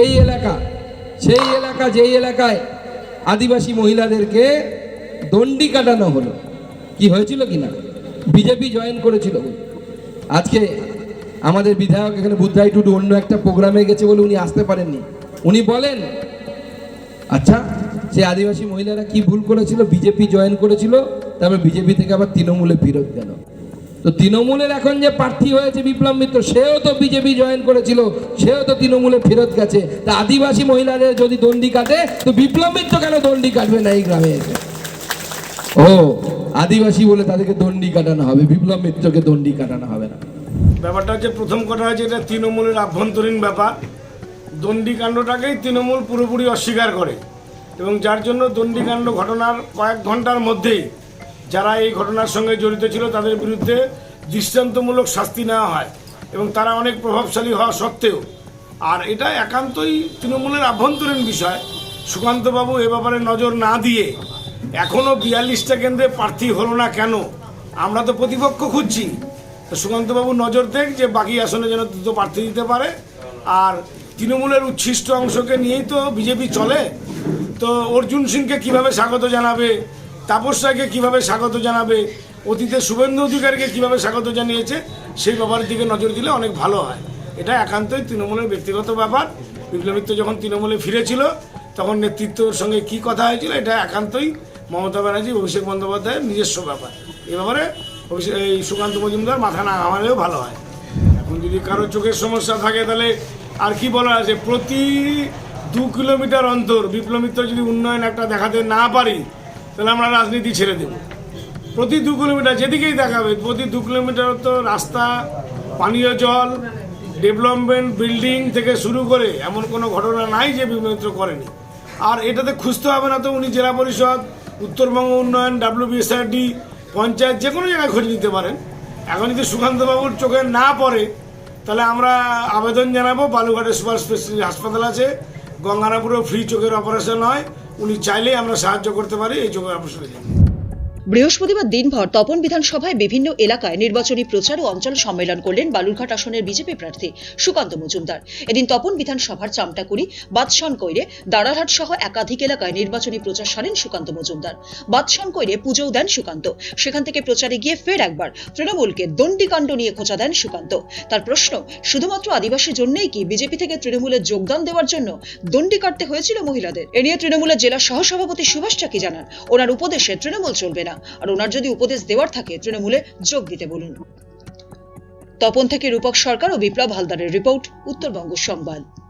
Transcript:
এই এলাকা, সেই এলাকা, যেই এলাকায় আদিবাসী মহিলাদেরকে দণ্ডি কাটানো হলো। কি হয়েছিল কি না? বিজেপি জয়েন করেছিল। আজকে আমাদের বিধায়ক এখানে বুদ্ধাই টুডু অন্য একটা প্রোগ্রামে গেছে বলে উনি আসতে পারেননি। উনি বলেন আচ্ছা সে আদিবাসী মহিলারা কি ভুল করেছিল? বিজেপি জয়েন করেছিল, তারপর বিজেপি থেকে আবার তৃণমূলে ফেরত গেল। তো তৃণমূলের এখন যে প্রার্থী হয়েছে বিপ্লব মিত্র, সেও তো বিজেপি জয়েন করেছিল, সেও তো তৃণমূলে ফেরত গেছে। তা আদিবাসী মহিলাদের যদি দণ্ডি কাটে, তো বিপ্লব মিত্র কেন দণ্ডি কাটবে না এই গ্রামে এসে? ও, আদিবাসী বলে তাদেরকে দণ্ডি কাটানো হবে, বিপ্লব মিত্রকে দণ্ডি কাটানো হবে না। ব্যাপারটা হচ্ছে প্রথম কথা হচ্ছে এটা তৃণমূলের আভ্যন্তরীণ ব্যাপার। দণ্ডিকাণ্ডটাকেই তৃণমূল পুরোপুরি অস্বীকার করে এবং যার জন্য দণ্ডিকাণ্ড ঘটনার কয়েক ঘণ্টার মধ্যেই যারা এই ঘটনার সঙ্গে জড়িত ছিল, তাদের বিরুদ্ধে দৃষ্টান্তমূলক শাস্তি নেওয়া হয় এবং তারা অনেক প্রভাবশালী হওয়া সত্ত্বেও। আর এটা একান্তই তৃণমূলের আভ্যন্তরীণ বিষয়। সুকান্তবাবু এ ব্যাপারে নজর না দিয়ে এখনও বিয়াল্লিশটা কেন্দ্রে প্রার্থী হলো না কেন? আমরা তো প্রতিপক্ষ খুঁজছি। সুকান্তবাবু নজর দেখ যে বাকি আসনে যেন দ্রুত প্রার্থী দিতে পারে। আর তৃণমূলের উচ্ছিষ্ট অংশকে নিয়েই তো বিজেপি চলে। তো অর্জুন সিংকে কীভাবে স্বাগত জানাবে? তাপস রায়কে কীভাবে স্বাগত জানাবে, অতীতে শুভেন্দু অধিকারীকে কীভাবে স্বাগত জানিয়েছে, সেই ব্যাপারের দিকে নজর দিলে অনেক ভালো হয়। এটা একান্তই তৃণমূলের ব্যক্তিগত ব্যাপার। বিপ্লবিত্ব যখন তৃণমূলে ফিরেছিল, তখন নেতৃত্বর সঙ্গে কি কথা হয়েছিল, এটা একান্তই মমতা ব্যানার্জি অভিষেক বন্দ্যোপাধ্যায়ের নিজস্ব ব্যাপার। এ ব্যাপারে এই সুকান্ত মজুমদার মাথা না ঘামালেও ভালো হয়। এখন যদি কারও চোখের সমস্যা থাকে, তাহলে আর কি বলার আছে? প্রতি দু কিলোমিটার অন্তর বিপ্লবিত্ব যদি উন্নয়ন একটা দেখাতে না পারি তাহলে আমরা রাজনীতি ছেড়ে দেব। প্রতি দু কিলোমিটার যেদিকেই দেখাবে প্রতি দু কিলোমিটার তো রাস্তা, পানীয় জল, ডেভেলপমেন্ট, বিল্ডিং থেকে শুরু করে এমন কোনো ঘটনা নাই যে বিপ্লবিত্র করেনি। আর এটাতে খুঁজতে হবে না তো উনি জেলা পরিষদ, উত্তরবঙ্গ উন্নয়ন, ডাব্লিউবিএসআরডি, পঞ্চায়েত, যে কোনো জায়গায় খোঁজ নিতে পারেন। এখন যদি সুকান্তবাবুর চোখে না পড়ে, তাহলে আমরা আবেদন জানাব বালুঘাটে সুপার স্পেশালিটি হাসপাতাল আছে গঙ্গারাপুরেও ফ্রি চোখের অপারেশন হয়। উনি চাইলেই আমরা সাহায্য করতে পারি এই যোগাযোগ বৃহস্পতিবার দিনভর তপন বিধানসভায় বিভিন্ন এলাকায় নির্বাচনী প্রচার ও অঞ্চল সম্মেলন করলেন বালুরঘাট আসনের বিজেপি প্রার্থী সুকান্ত মজুমদার। এদিন তপন বিধানসভার চামটাকুড়ি বাদশান কৈরে দাঁড়ারহাট সহ একাধিক এলাকায় নির্বাচনী প্রচার সারেন সুকান্ত মজুমদার। বাদশান কৈরে পুজোও দেন সুকান্ত। সেখান থেকে প্রচারে গিয়ে ফের একবার তৃণমূলকে দণ্ডিকাণ্ড নিয়ে খোঁচা দেন সুকান্ত। তার প্রশ্ন, শুধুমাত্র আদিবাসীর জন্যই কি বিজেপি থেকে তৃণমূলে যোগদান দেওয়ার জন্য দণ্ডি কাটতে হয়েছিল মহিলাদের? এ নিয়ে তৃণমূলের জেলা সহসভাপতি সুভাষ চাকি জানান, ওনার উপদেশে তৃণমূল চলবে না। আর ওনার যদি উপদেশ দেওয়ার থাকে, তৃণমূলে যোগ দিতে বলুন। তপন থেকে রূপক সরকার ও বিপ্লব হালদারের রিপোর্ট, উত্তরবঙ্গ সংবাদ।